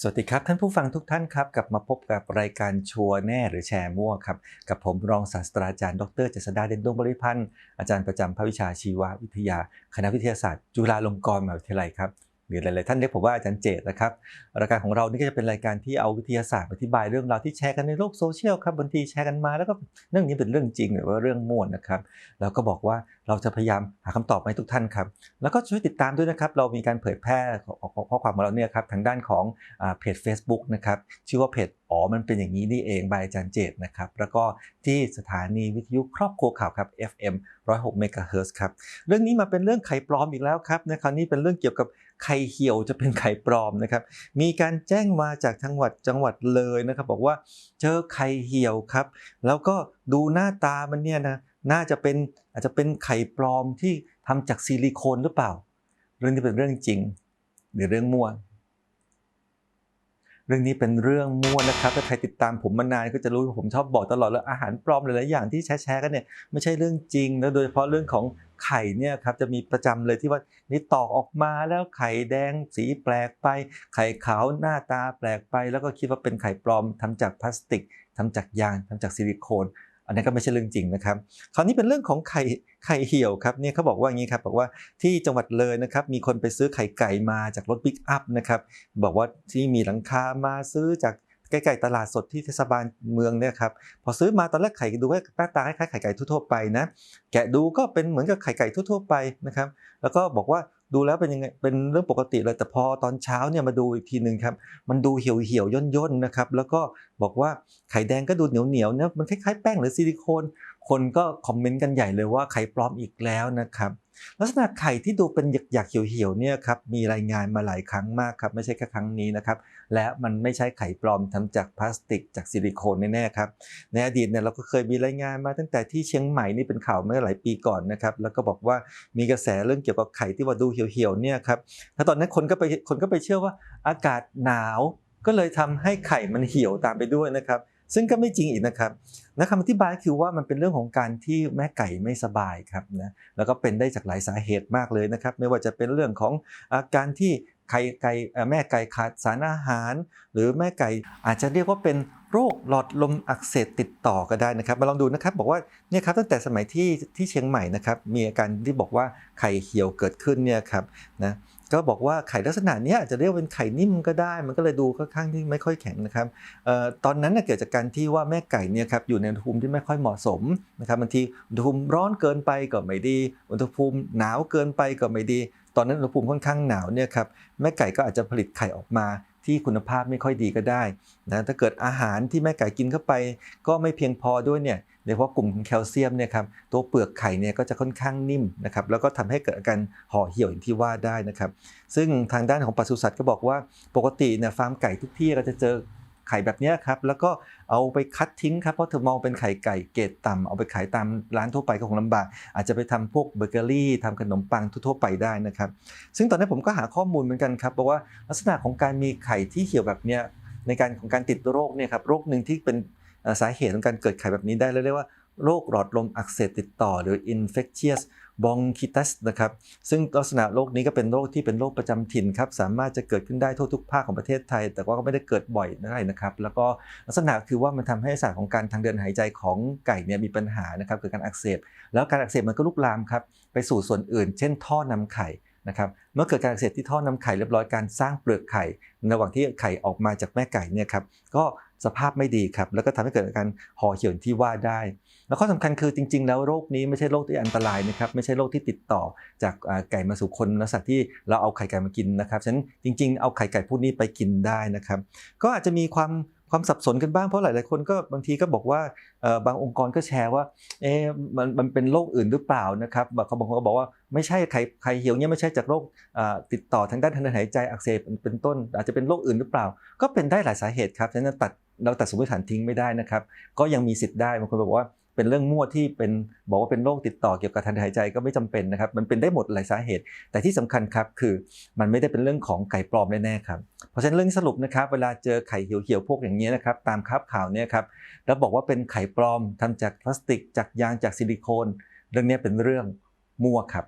สวัสดีครับ ท่านผู้ฟังทุกท่านครับกลับมาพบกับรายการชัวแน่หรือแชร์มั่วครับ กับผมรองศาสตราจารย์ดรเจษดาเด่นดวงบริพันธ์อาจารย์ประจำภาควิชาชีววิทยา คณะวิทยาศาสตร์ จุฬาลงกรณ์มหาวิทยาลัยครับ หรือหลาย ๆ ท่านเรียกผมว่าอาจารย์เจตนะครับรายการของเรานี่ก็จะเป็นรายการที่เอาวิทยาศาสตร์อธิบายเรื่องราวที่แชร์กันในโลกโซเชียลครับบางทีแชร์กันมาแล้วก็เรื่องนี้เป็นเรื่องจริงหรือว่าเรื่องม่วนนะครับเราก็บอกว่าเราจะพยายามหาคำตอบให้ทุกท่านครับแล้วก็ช่วยติดตามด้วยนะครับ เรามีการเผยแพร่ข้อความของเราเนี่ยครับทางด้านของเพจ Facebook นะครับชื่อว่าเพจอ๋อ มันเป็นอย่างนี้นี่เองบายอาจารย์เจตนะครับ แล้วก็ที่สถานีวิทยุครอบครัวข่าวครับ FM 106 MHz ครับ เรื่องนี้มาเป็นเรื่องไข่ปลอมอีกแล้วครับนะคราวนี้เป็นเรื่องเกี่ยวกับไข่เหี่ยวจะเป็นไข่ปลอมนะครับ มีการแจ้งมาจากจังหวัดจังหวัดเลยนะครับ บอกว่าเจอไข่เหี่ยวครับ แล้วก็ดูหน้าตามันเนี่ยนะ น่าจะเป็นอาจจะเป็นไข่ปลอมที่ทำจากซิลิโคนหรือเปล่า เรื่องนี้เป็นเรื่องจริง หรือเรื่องมั่ว เรื่องนี้เป็นเรื่องมั่วนะครับ ถ้าใครติดตามผมมานานก็จะรู้ผมชอบบอกตลอดแล้วอาหารปลอมหลายๆอย่างที่แชร์กันเนี่ยไม่ใช่เรื่องจริงแล้วโดยเฉพาะเรื่องของไข่เนี่ยครับจะมีประจำเลยที่ว่านี่ตอกออกมาแล้วไข่แดงสีแปลกไป ไข่ขาวหน้าตาแปลกไป แล้วก็คิดว่าเป็นไข่ปลอมทำจากพลาสติกทำจากยางทำจากซิลิโคน อันนั้นก็ไม่ใช่เรื่องจริงนะครับ คราวนี้เป็นเรื่องของไข่ไข่เหี่ยวครับเนี่ยเขาบอกว่าอย่างนี้ครับบอกว่าที่จังหวัดเลยนะครับมีคนไปซื้อไข่ไก่มาจากรถบิ๊กอัพนะครับบอกว่าที่มีหลังคามาซื้อจากใกล้ๆตลาดสดที่เทศบาลเมืองเนี่ยครับพอซื้อมาตอนแรกไข่ดูว่าหน้าตาคล้ายๆไข่ไก่ทั่วๆไปนะแกะดูก็เป็นเหมือนกับไข่ไก่ทั่วๆไปนะครับ แล้วก็บอกว่า ดูแล้วเป็นยังไงเป็นเรื่องปกติเลยแต่พอตอนเช้าเนี่ยมาดูอีกทีหนึ่งครับมันดูเหี่ยวเหี่ยวย่นย่นนะครับแล้วก็บอกว่าไข่แดงก็ดูเหนียวเหนียวเนี่ยมันคล้ายๆแป้งหรือซิลิโคน คนก็คอมเมนต์กันใหญ่เลยว่าไข่ปลอมอีกแล้วนะครับ ลักษณะไข่ที่ดูเป็นหยักๆเหี่ยวๆเนี่ยครับมีรายงานมาหลายครั้งมากครับไม่ใช่แค่ครั้งนี้นะครับ และมันไม่ใช่ไข่ปลอมทำจากพลาสติกจากซิลิโคนแน่ๆครับในอดีตเนี่ยเราก็เคยมีรายงานมาตั้งแต่ที่เชียงใหม่นี่เป็นข่าวเมื่อหลายปีก่อนนะครับแล้วก็บอกว่ามีกระแสเรื่องเกี่ยวกับไข่ที่ว่าดูเหี่ยวๆเนี่ยครับถ้าตอนนั้นคนก็ไปคนก็ไปเชื่อว่าอากาศหนาวก็เลยทำให้ไข่มันเหี่ยวตามไปด้วยนะครับ ซึ่งก็ไม่จริงอีกนะครับ และคำอธิบายคือว่ามันเป็นเรื่องของการที่แม่ไก่ไม่สบายครับนะแล้วก็เป็นได้จากหลายสาเหตุมากเลยนะครับ ไม่ว่าจะเป็นเรื่องของอาการที่ ไข่ไก่แม่ไก่ขาดสารอาหาร หรือแม่ไก่อาจจะเรียกว่าเป็นโรคหลอดลมอักเสบติดต่อก็ได้นะครับ มาลองดูนะครับ บอกว่าเนี่ยครับตั้งแต่สมัยที่ที่เชียงใหม่นะครับมีอาการที่บอกว่าไข่เหี่ยวเกิดขึ้นเนี่ยครับนะก็บอกว่าไข่ลักษณะนี้อาจจะเรียกเป็นไข่นิ่มก็ได้ มันก็เลยดูค่อนข้างที่ไม่ค่อยแข็งนะครับตอนนั้นเกิดจากการที่ว่าแม่ไก่เนี่ยครับอยู่ในอุณหภูมิที่ไม่ค่อยเหมาะสมนะครับบางทีอุณหภูมิร้อนเกินไปก็ไม่ดี อุณหภูมิหนาวเกินไปก็ไม่ดี ตอนนั้นอุณหภูมิค่อนข้างหนาวเนี่ยครับแม่ไก่ก็อาจจะผลิตไข่ออกมาที่คุณภาพไม่ค่อยดีก็ได้นะถ้าเกิดอาหารที่แม่ไก่กินเข้าไป ก็ไม่เพียงพอด้วยเนี่ยโดยเฉพาะกลุ่มของแคลเซียมเนี่ยครับตัวเปลือกไข่เนี่ยก็จะค่อนข้างนิ่มนะครับแล้วก็ทำให้เกิดอาการห่อเหี่ยวอย่างที่ว่าได้นะครับ ซึ่งทางด้านของปศุสัตว์ก็บอกว่าปกติเนี่ยฟาร์มไก่ทุกที่เราจะเจอ ไข่แบบนี้ครับแล้วก็เอาไปคัดทิ้งครับเพราะเธอมองเป็นไข่ไก่เกรดต่ำเอาไปขายตามร้านทั่วไปก็คงลำบาก อาจจะไปทำพวกเบเกอรี่ทำขนมปังทั่วไปได้นะครับ ซึ่งตอนนี้ผมก็หาข้อมูลเหมือนกันครับบอกว่าลักษณะของการมีไข่ที่เหี่ยวแบบนี้ในการของการติดโรคเนี่ยครับโรคหนึ่งที่เป็นสาเหตุของการเกิดไข่แบบนี้ได้เรียกว่า โรคหลอดลมอักเสบติดต่อหรือ infectious bronchitis นะครับ ซึ่งลักษณะโรคนี้ก็เป็นโรคที่เป็นโรคประจำถิ่นครับ สามารถจะเกิดขึ้นได้ทั่วทุกภาคของประเทศไทย แต่ว่าก็ไม่ได้เกิดบ่อยนักนะครับ แล้วก็ลักษณะคือว่ามันทำให้สารของการทางเดินหายใจของไก่เนี่ยมีปัญหานะครับเกิดการอักเสบ แล้วการอักเสบมันก็ลุกลามครับไปสู่ส่วนอื่น เช่น ท่อนำไข่นะครับเมื่อเกิดการอักเสบที่ท่อนำไข่เรียบร้อยการสร้างเปลือกไข่ ระหว่างที่ไข่ออกมาจากแม่ไก่เนี่ยครับก็ สภาพไม่ดีครับ แล้วก็ทำให้เกิดอาการห่อเหี่ยวที่ว่าได้ แล้วข้อสำคัญคือจริง ๆ แล้วโรคนี้ไม่ใช่โรคที่อันตรายนะครับ ไม่ใช่โรคที่ติดต่อจากไก่มาสู่คนลักษณะที่เราเอาไข่ไก่มากินนะครับฉะนั้นจริง ๆ เอาไข่ไก่พวกนี้ไปกินได้นะครับ ก็อาจจะมีความความสับสนกันบ้างเพราะหลาย ๆ คนก็บางทีก็บอกว่าบางองค์กรก็แชร์ว่าเอ๊มันมันเป็นโรคอื่นหรือเปล่านะครับเขาบางคนก็บอกว่าไม่ใช่ไข่ไข่เหี่ยวเนี่ยไม่ใช่จากโรคติดต่อทางด้านทางเดินหายใจอักเสบเป็นต้น อาจจะเป็นโรคอื่นหรือเปล่า ก็เป็นได้หลายสาเหตุครับฉะนั้นตัด เราตัดสมมติฐานทิ้งไม่ได้นะครับ ก็ยังมีสิทธิ์ได้บางคนบอกว่าเป็นเรื่องมั่วที่เป็นบอกว่าเป็นโรคติดต่อเกี่ยวกับทางหายใจก็ไม่จำเป็นนะครับ มันเป็นได้หมดหลายสาเหตุ แต่ที่สำคัญครับคือมันไม่ได้เป็นเรื่องของไก่ปลอมแน่ๆครับเพราะฉะนั้นเรื่องสรุปนะครับ เวลาเจอไข่เหี่ยวๆพวกอย่างนี้นะครับตามคาบข่าวเนี่ยครับแล้วบอกว่าเป็นไข่ปลอมทำจากพลาสติก จากยางจากซิลิโคน เรื่องนี้เป็นเรื่องมั่วครับ